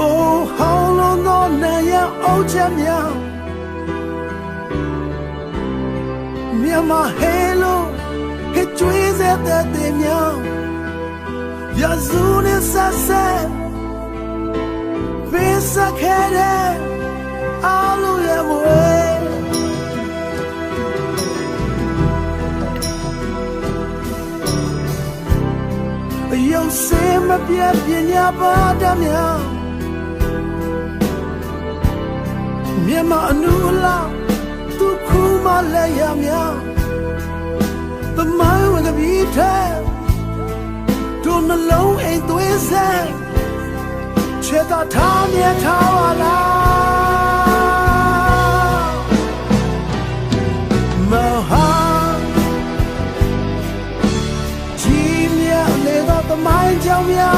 အိုးဟောင်းလုံးသောနာရအုတ်ချက်များမြန်မာဟဲလိုဟစ်ကျွေးစေတဲ့တဲ့များရာ ရုပ်စင်းမပြတ်ပညာပါတတ်များမြန်မာအနုလာသူခုမလဲရများသမိုင်းဝင်ကပြီးထဲတို့နှလုံးအိမ်သွေးဆက်ချေတာထားမြထားဝ 满江边